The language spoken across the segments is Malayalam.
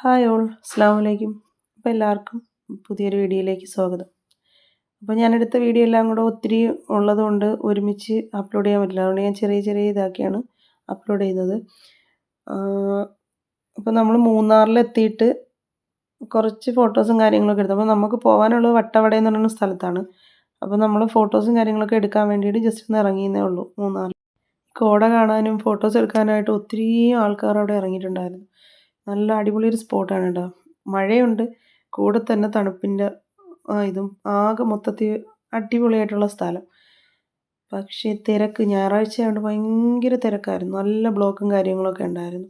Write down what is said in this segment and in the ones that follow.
ഹായ് ഓൾ അസ്സാം വലൈക്കും അപ്പോൾ എല്ലാവർക്കും പുതിയൊരു വീഡിയോയിലേക്ക് സ്വാഗതം. അപ്പോൾ ഞാനെടുത്ത വീഡിയോ എല്ലാം കൂടെ ഒത്തിരി ഉള്ളതുകൊണ്ട് ഒരുമിച്ച് അപ്ലോഡ് ചെയ്യാൻ പറ്റില്ല. അതുകൊണ്ട് ഞാൻ ചെറിയ ചെറിയ ഇതാക്കിയാണ് അപ്ലോഡ് ചെയ്യുന്നത്. അപ്പോൾ നമ്മൾ മൂന്നാറിലെത്തിയിട്ട് കുറച്ച് ഫോട്ടോസും കാര്യങ്ങളൊക്കെ എടുത്തു. അപ്പോൾ നമുക്ക് പോകാനുള്ളത് വട്ടവട എന്ന് പറയുന്ന സ്ഥലത്താണ്. അപ്പോൾ നമ്മൾ ഫോട്ടോസും കാര്യങ്ങളൊക്കെ എടുക്കാൻ വേണ്ടിയിട്ട് ജസ്റ്റ് ഒന്ന് ഇറങ്ങിയെന്നേ ഉള്ളൂ മൂന്നാറിൽ കോട കാണാനും ഫോട്ടോസ് എടുക്കാനായിട്ട് ഒത്തിരി ആൾക്കാർ അവിടെ ഇറങ്ങിയിട്ടുണ്ടായിരുന്നു. നല്ല അടിപൊളി ഒരു സ്പോട്ടാണ് കേട്ടോ മഴയുണ്ട് കൂടെ തന്നെ തണുപ്പിന്റെ ഇതും ആകെ മൊത്തത്തിൽ അടിപൊളിയായിട്ടുള്ള സ്ഥലം. പക്ഷേ തിരക്ക് ഞായറാഴ്ച ആയതുകൊണ്ട് ഭയങ്കര തിരക്കായിരുന്നു. നല്ല ബ്ലോക്കും കാര്യങ്ങളൊക്കെ ഉണ്ടായിരുന്നു.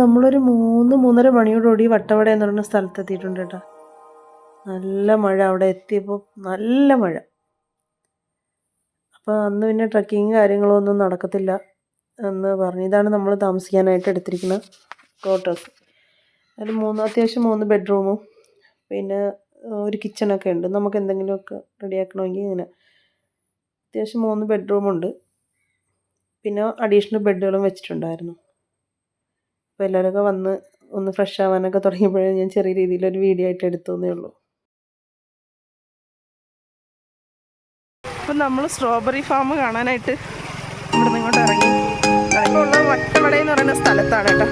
നമ്മളൊരു മൂന്ന് മൂന്നര മണിയോടുകൂടി വട്ടവട എന്ന് പറയുന്ന സ്ഥലത്ത് എത്തിയിട്ടുണ്ട് കേട്ടോ. നല്ല മഴ അവിടെ എത്തിയപ്പോൾ നല്ല മഴ. അപ്പോൾ അന്ന് പിന്നെ ട്രക്കിങ് കാര്യങ്ങളൊന്നും നടക്കത്തില്ല എന്ന് പറഞ്ഞു. ഇതാണ് നമ്മൾ താമസിക്കാനായിട്ട് എടുത്തിരിക്കുന്ന ക്വാർട്ടേഴ്സ് അതിൽ മൂന്ന് അത്യാവശ്യം മൂന്ന് ബെഡ്റൂമും പിന്നെ ഒരു കിച്ചണൊക്കെ ഉണ്ട്. നമുക്ക് എന്തെങ്കിലുമൊക്കെ റെഡിയാക്കണമെങ്കിൽ ഇങ്ങനെ അത്യാവശ്യം മൂന്ന് ബെഡ്റൂമുണ്ട് പിന്നെ അഡീഷണൽ ബെഡുകളും വെച്ചിട്ടുണ്ടായിരുന്നു. അപ്പോൾ എല്ലാവരൊക്കെ വന്ന് ഒന്ന് ഫ്രഷ് ആവാനൊക്കെ തുടങ്ങിയപ്പോഴേ ഞാൻ ചെറിയ രീതിയിലൊരു വീഡിയോ ആയിട്ട് എടുത്തതേ ഉള്ളൂ. അപ്പം നമ്മൾ സ്ട്രോബെറി ഫാം കാണാനായിട്ട് ഇവിടെ ഇങ്ങോട്ട് ഇറങ്ങി. ഇറങ്ങിയുള്ള വട്ടവട എന്ന് പറയുന്ന സ്ഥലത്താണ് കേട്ടോ.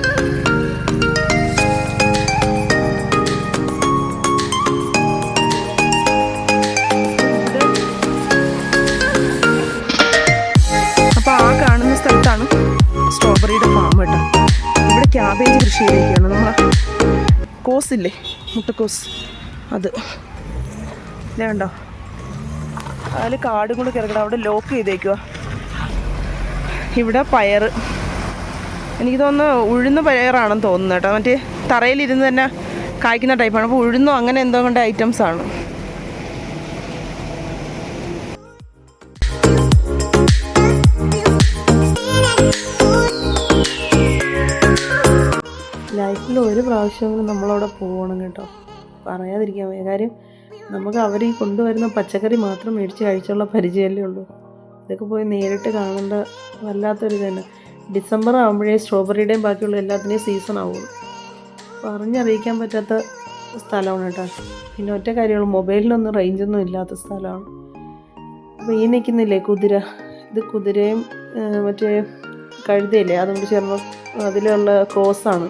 ക്യാബേജ് കൃഷി ചെയ്തിരിക്കുകയാണ് നമ്മൾ കോസില്ലേ മുട്ടക്കോസ്. അത്. ഇതേണ്ടോ അതിൽ കാടും കൂടെ കിടക്കണം. അവിടെ ലോക്ക് ചെയ്തേക്കുക ഇവിടെ പയർ. എനിക്ക് തോന്നുന്നു ഉഴുന്ന പയറാണെന്ന് തോന്നുന്നു കേട്ടോ. മറ്റേ തറയിലിരുന്ന് തന്നെ കായ്ക്കുന്ന ടൈപ്പാണ് അപ്പോൾ ഉഴുന്നോ അങ്ങനെ എന്തോ കൊണ്ട് ഐറ്റംസ് ലൈഫിൽ ഒരു പ്രാവശ്യമെങ്കിലും നമ്മളവിടെ പോകണം കേട്ടോ. പറയാതിരിക്കാൻ വയ്യ. കാര്യം നമുക്ക് അവർ ഈ കൊണ്ടുവരുന്ന പച്ചക്കറി മാത്രം മേടിച്ച് കഴിച്ചുള്ള പരിചയമല്ലേ ഉള്ളൂ. ഇതൊക്കെ പോയി നേരിട്ട് കാണേണ്ട വല്ലാത്തൊരു തന്നെ. ഡിസംബർ ആകുമ്പോഴേ സ്ട്രോബെറിയുടെയും ബാക്കിയുള്ള എല്ലാത്തിന്റെയും സീസൺ ആവുള്ളൂ. പറഞ്ഞറിയിക്കാൻ പറ്റാത്ത സ്ഥലമാണ് കേട്ടോ. പിന്നെ ഒറ്റ കാര്യമുള്ളൂ മൊബൈലിനൊന്നും റേഞ്ചൊന്നും ഇല്ലാത്ത സ്ഥലമാണ്. അപ്പോൾ ഈ നിൽക്കുന്നില്ലേ കുതിര? ഇത് കുതിരയും മറ്റേ കഴുതയില്ലേ? അതുകൊണ്ട് ചേർന്ന് അതിലുള്ള ക്രോസാണ്.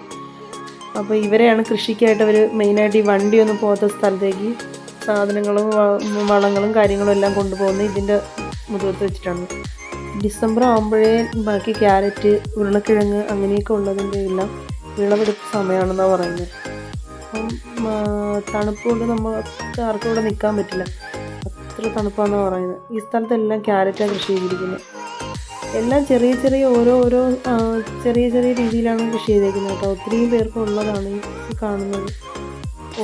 അപ്പോൾ ഇവരെയാണ് കൃഷിക്കായിട്ട് അവർ മെയിനായിട്ട് ഈ വണ്ടിയൊന്നും പോകാത്ത സ്ഥലത്തേക്ക് സാധനങ്ങളും വളങ്ങളും കാര്യങ്ങളും എല്ലാം കൊണ്ടുപോകുന്നത് ഇതിന്റെ മുതുകത്ത് വെച്ചിട്ടാണ്. ഡിസംബർ ആകുമ്പോഴേ ബാക്കി ക്യാരറ്റ് ഉരുളക്കിഴങ്ങ് അങ്ങനെയൊക്കെ ഉള്ളതിന്റെ എല്ലാം വിളവെടുപ്പ് സമയമാണെന്നാണ് പറയുന്നത്. അപ്പം തണുപ്പ് കൊണ്ട് നമ്മൾ ആർക്കും ഇവിടെ നിൽക്കാൻ പറ്റില്ല. അത്ര തണുപ്പാണെന്നാണ് പറയുന്നത്. ഈ സ്ഥലത്തെല്ലാം ക്യാരറ്റാണ് കൃഷി ചെയ്തിരിക്കുന്നത് എല്ലാം ചെറിയ ചെറിയ ഓരോ ഓരോ ചെറിയ ചെറിയ രീതിയിലാണ് കൃഷി ചെയ്തേക്കുന്നത് കേട്ടോ. ഒത്തിരിയും പേർക്ക് ഉള്ളതാണ് ഈ കാണുന്നത്.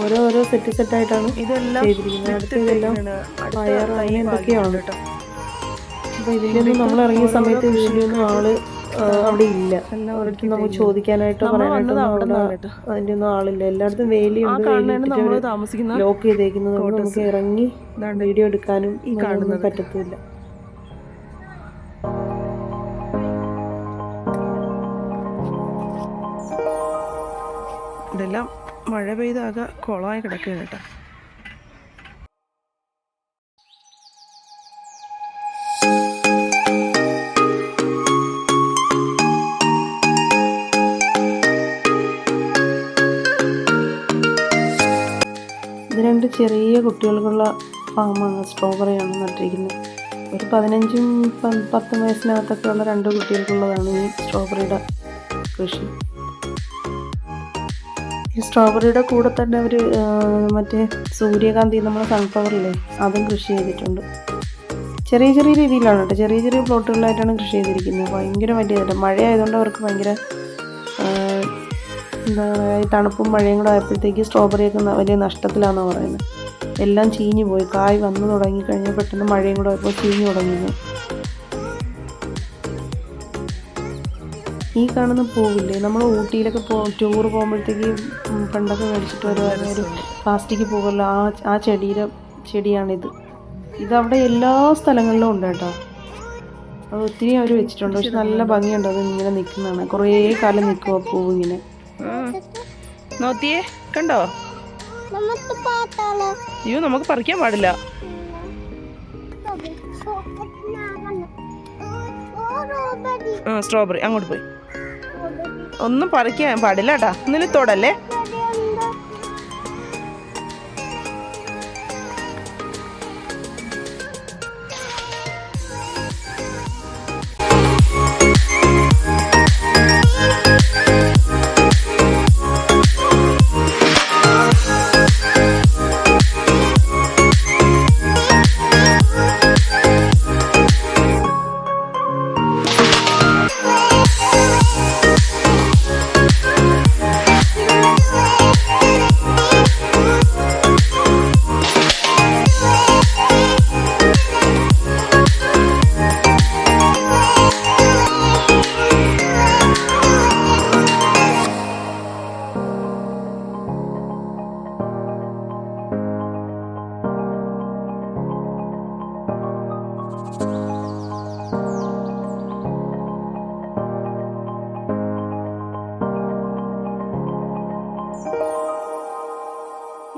ഓരോ ഓരോ സെറ്റ് സെറ്റായിട്ടാണ് ചെയ്തിരിക്കുന്നത്. അടുത്ത ഇതെല്ലാം പയർ അങ്ങനെ എന്തൊക്കെയാണ് കേട്ടോ അപ്പോൾ നമ്മൾ ഇറങ്ങിയ സമയത്ത് വീട്ടിലൊന്നും ആൾ അവിടെ ഇല്ല. അവർക്ക് നമുക്ക് ചോദിക്കാനായിട്ടോ പറയാനായിട്ടോ അതിന്റെ ഒന്നും ആളില്ല. എല്ലായിടത്തും വേലിയുണ്ട്. ലോക്ക് ചെയ്തേക്കുന്നത് നമുക്ക് ഇറങ്ങി വീഡിയോ എടുക്കാനും ഈ കാണുന്നത്. പറ്റത്തില്ല. ഇതെല്ലാം മഴ പെയ്താകെ കുളമായി കിടക്കുകയാണ് കേട്ടോ. രണ്ട് ചെറിയ കുട്ടികൾക്കുള്ള ഫാമാണ് സ്ട്രോബെറിയാണ് നട്ടിരിക്കുന്നത്. ഒരു പതിനഞ്ചും പത്തും വയസ്സിനകത്തൊക്കെ ഉള്ള രണ്ട് കുട്ടികൾക്കുള്ളതാണ് ഈ സ്ട്രോബെറിയുടെ കൃഷി. ഈ സ്ട്രോബെറിയുടെ കൂടെ തന്നെ അവർ മറ്റേ സൂര്യകാന്തി നമ്മുടെ സൺഫ്ലവറില്ലേ അതും കൃഷി ചെയ്തിട്ടുണ്ട്. ചെറിയ ചെറിയ രീതിയിലാണ് കേട്ടോ. ചെറിയ ചെറിയ പ്ലോട്ടുകളിലായിട്ടാണ് കൃഷി ചെയ്തിരിക്കുന്നത്. ഭയങ്കര വലിയതല്ല മഴ ആയതുകൊണ്ട് അവർക്ക് ഭയങ്കര എന്താ പറയുക തണുപ്പും മഴയും കൂടെ ആയപ്പോഴത്തേക്ക് സ്ട്രോബെറിയൊക്കെ വലിയ നഷ്ടത്തിലാണെന്നാണ് പറയുന്നത്. എല്ലാം ചീഞ്ഞു പോയി. കായ് വന്നു തുടങ്ങിക്കഴിഞ്ഞാൽ പെട്ടെന്ന് മഴയും കൂടെ ആയപ്പോൾ ചീഞ്ഞു തുടങ്ങിയത് ഈ കാണുന്ന പൂവില്ലേ? നമ്മൾ ഊട്ടിയിലൊക്കെ പോ ടൂർ പോകുമ്പോഴത്തേക്ക് പണ്ടൊക്കെ മേടിച്ചിട്ട് വരുമായിരുന്ന ഒരു പ്ലാസ്റ്റിക് പൂവല്ലോ ആ ആ ചെടിയുടെ ചെടിയാണിത്. ഇതവിടെ എല്ലാ സ്ഥലങ്ങളിലും ഉണ്ട് കേട്ടോ. അത് ഒത്തിരി അവർ വെച്ചിട്ടുണ്ട്. പക്ഷെ നല്ല ഭംഗിയുണ്ട്. അത് ഇങ്ങനെ നിൽക്കുന്നതാണ്. കുറേ കാലം നിൽക്കും ആ പൂവ് ഇങ്ങനെ. നോത്തിയേ കണ്ടോ? അയ്യോ നമുക്ക് പറിക്കാൻ പാടില്ല. ആ സ്ട്രോബെറി അങ്ങോട്ട് പോയി. ഒന്നും പറിക്കാൻ പാടില്ല കേട്ടാ നിലത്തോടല്ലേ? തൊടല്ലേ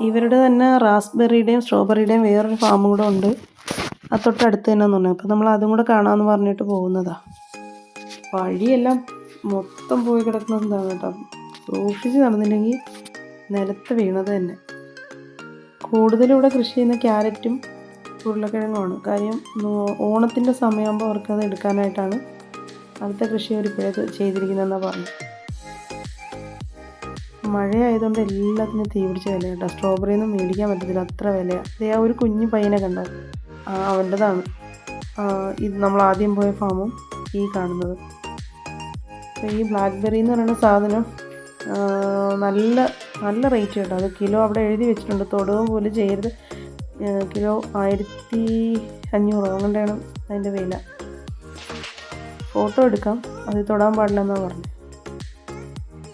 ഇവരുടെ തന്നെ റാസ്ബെറിയുടെയും സ്ട്രോബെറിയുടെയും വേറൊരു ഫാമും കൂടെ ഉണ്ട്. ആ തൊട്ടടുത്ത് തന്നെ തോന്നുന്നു. അപ്പം നമ്മൾ അതും കൂടെ കാണാമെന്ന് പറഞ്ഞിട്ട് പോകുന്നതാ. വഴിയെല്ലാം മൊത്തം പോയി കിടക്കുന്നത് എന്താണ് കേട്ടോ? സൂക്ഷിച്ച് നടന്നില്ലെങ്കിൽ നിലത്ത് വീണത് തന്നെ. കൂടുതലും ഇവിടെ കൃഷി ചെയ്യുന്ന ക്യാരറ്റും ഉരുളക്കിഴങ്ങുമാണ്. കാര്യം ഓണത്തിന്റെ സമയമാകുമ്പോൾ അവർക്കത് എടുക്കാനായിട്ടാണ് അടുത്ത കൃഷി അവർ ഇപ്പോഴേ ചെയ്തിരിക്കുന്നതെന്നാണ് പറഞ്ഞു മഴയായതുകൊണ്ട് എല്ലാത്തിനും തീ പിടിച്ച വില കേട്ടോ. സ്ട്രോബെറി ഒന്നും മേടിക്കാൻ പറ്റത്തില്ല. അത്ര വിലയാണ് അതേ ആ ഒരു കുഞ്ഞു പയ്യനെ കണ്ടോ? അവന്റെതാണ്. ഇത് നമ്മൾ ആദ്യം പോയ ഫാമും ഈ കാണുന്നത്. അപ്പോൾ ഈ ബ്ലാക്ക്ബെറി എന്ന് പറയുന്ന സാധനം നല്ല നല്ല റേറ്റ് കേട്ടോ. അത് കിലോ അവിടെ എഴുതി വെച്ചിട്ടുണ്ട്. തൊടുകയും പോലും ചെയ്യരുത്. കിലോ ആയിരത്തി അഞ്ഞൂറോ. അങ്ങനെയാണ് അതിന്റെ വില. ഫോട്ടോ എടുക്കാം. അത് തൊടാൻ പാടില്ലെന്നാണ് പറഞ്ഞത്.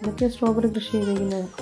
ഇതൊക്കെ സ്ട്രോബെറി കൃഷി ചെയ്തിരിക്കുന്നത് നമ്മൾ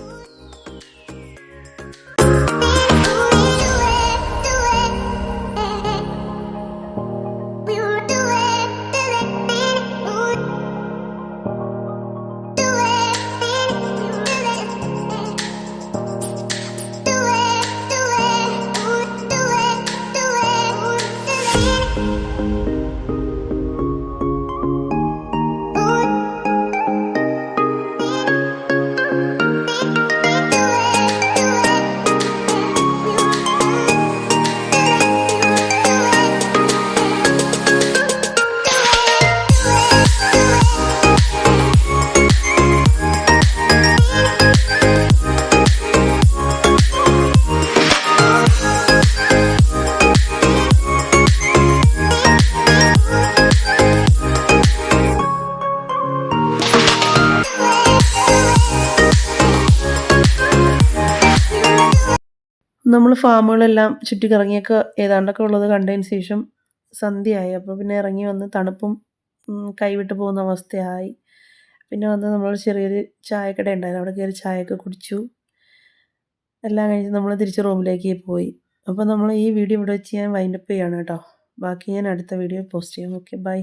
ഫാമുകളെല്ലാം ചുറ്റിക്കറങ്ങിയൊക്കെ ഏതാണ്ടൊക്കെ ഉള്ളത് കണ്ടതിന് ശേഷം സന്ധ്യയായി. അപ്പോൾ പിന്നെ ഇറങ്ങി വന്ന് തണുപ്പും കൈവിട്ട് പോകുന്ന അവസ്ഥയായി. പിന്നെ വന്ന് നമ്മൾ ചെറിയൊരു ചായക്കട ഉണ്ടായിരുന്നു. അവിടെ കയറി ചായയൊക്കെ കുടിച്ചു. എല്ലാം കഴിഞ്ഞ് നമ്മൾ തിരിച്ച് റൂമിലേക്ക് പോയി. അപ്പോൾ നമ്മൾ ഈ വീഡിയോ ഇവിടെ വെച്ച് ഞാൻ വൈൻഡപ്പ് ചെയ്യാണ് കേട്ടോ. ബാക്കി ഞാൻ അടുത്ത വീഡിയോ പോസ്റ്റ് ചെയ്യാം. Okay bye.